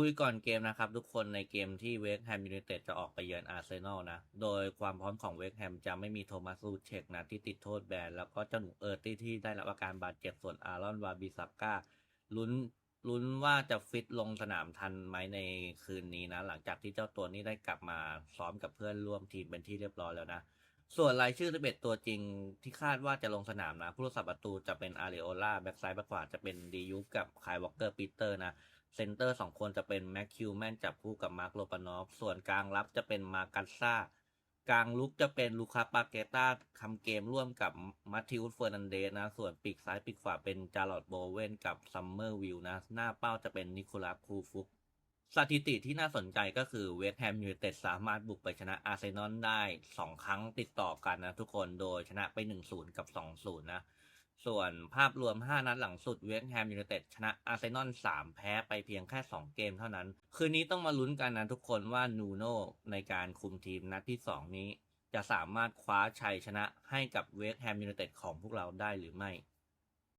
คุยก่อนเกมนะครับทุกคนในเกมที่เวสแฮมยูไนเต็ดจะออกไปเยือนอาร์เซนอลนะ โดยความพร้อมของเวสแฮมจะไม่มีโทมัสซูเชกนะที่ติดโทษแบน แล้วก็เจ้าหนูเออร์ตี้ที่ได้รับอาการบาดเจ็บส่วนอารอนวาบิซักก้าลุ้นลุ้นว่าจะฟิตลงสนามทันไหมในคืนนี้นะ หลังจากที่เจ้าตัวนี้ได้กลับมาซ้อมกับเพื่อนร่วมทีมเป็นที่เรียบร้อยแล้วนะ ส่วนรายชื่อ11ตัวจริงที่คาดว่าจะลงสนามนะ ผู้รักษาประตูจะเป็นอาริโอลาแบ็กซ้ายแบ็กขวาจะเป็นดียุกับคายวอลเกอร์ปีเตอร์นะ เซนเตอร์สองคนจะเป็นแม็กคิวแมนจับคู่กับมาร์คโลปานอฟ ส่วนกลางรับจะเป็นมากัสซากลางลุกจะเป็นลูคาปาเกต้าทำเกมร่วมกับมัตติอุสเฟอร์นันเดสนะ ส่วนปีกซ้ายปีกขวาเป็นจารอดโบเวนกับซัมเมอร์วิลนะ หน้าเป้าจะเป็นนิโคลัสคูฟุก สถิติที่น่าสนใจก็คือเวสต์แฮมยูไนเต็ดสามารถบุกไปชนะอาร์เซนอลได้ 2 ครั้งติดต่อกันนะทุกคนโดยชนะไป 1-0 กับ 2-0 นะ ส่วนภาพรวม 5 นัดหลังสุดเวสต์แฮมยูไนเต็ดชนะอาร์เซนอล3 แพ้ไปเพียงแค่ 2 เกมเท่านั้น คืนนี้ต้องมาลุ้นกันนะทุกคนว่านูโน่ในการคุมทีมนัดที่ 2 นี้ จะสามารถคว้าชัยชนะให้กับเวสต์แฮมยูไนเต็ดของพวกเราได้หรือไม่